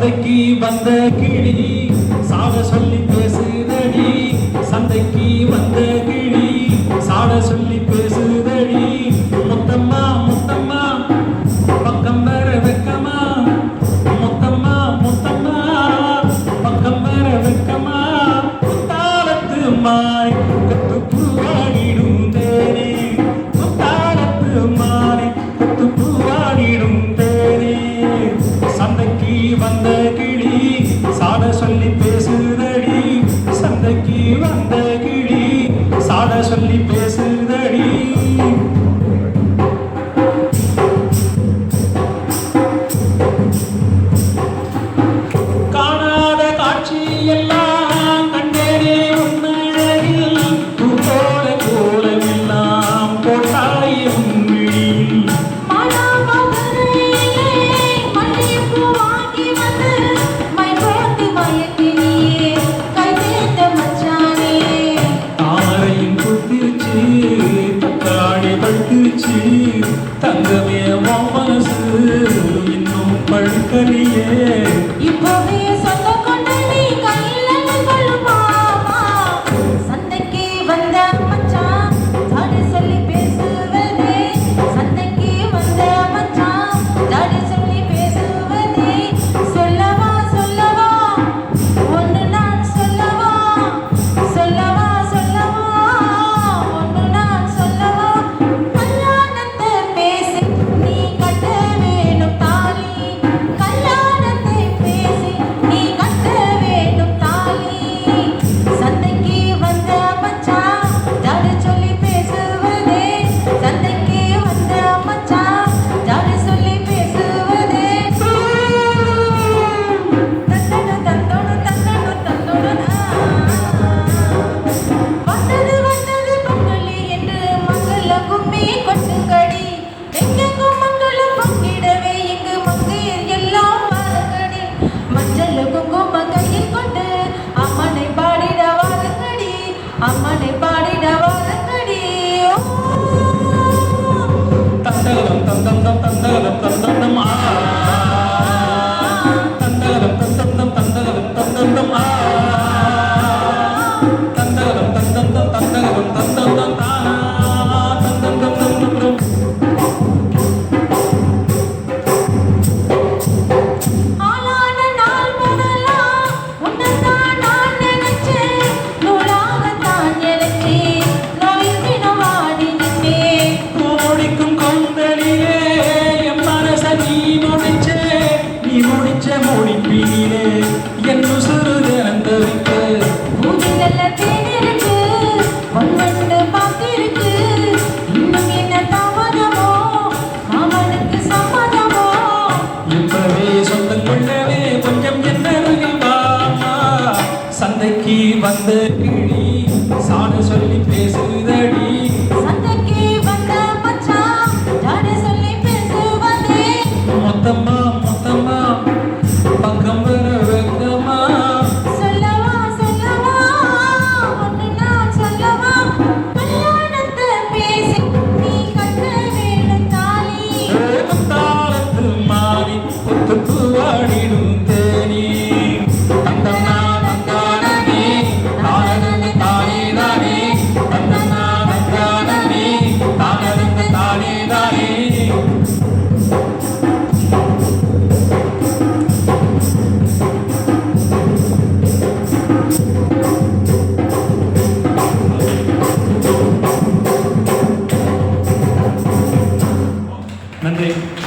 சந்தைக்கு வந்த கிடி சாக சொல்லி பேசுதடி சந்தைக்கு வந்த வந்த கிளி சாட சொல்லி அம்மா வந்த கிளி சாண சொல்லி பேசுதடி. சந்தைக்கு வந்த மச்சான் ஜாட சொல்லி பேசுவதே. மொத்தமா மொத்தமா பக்கம் வர வெக்கமா. சொல்லவா சொல்லவா ஒண்ணுனா சொல்லவா. கல்யாணத்தை பேசி রেখে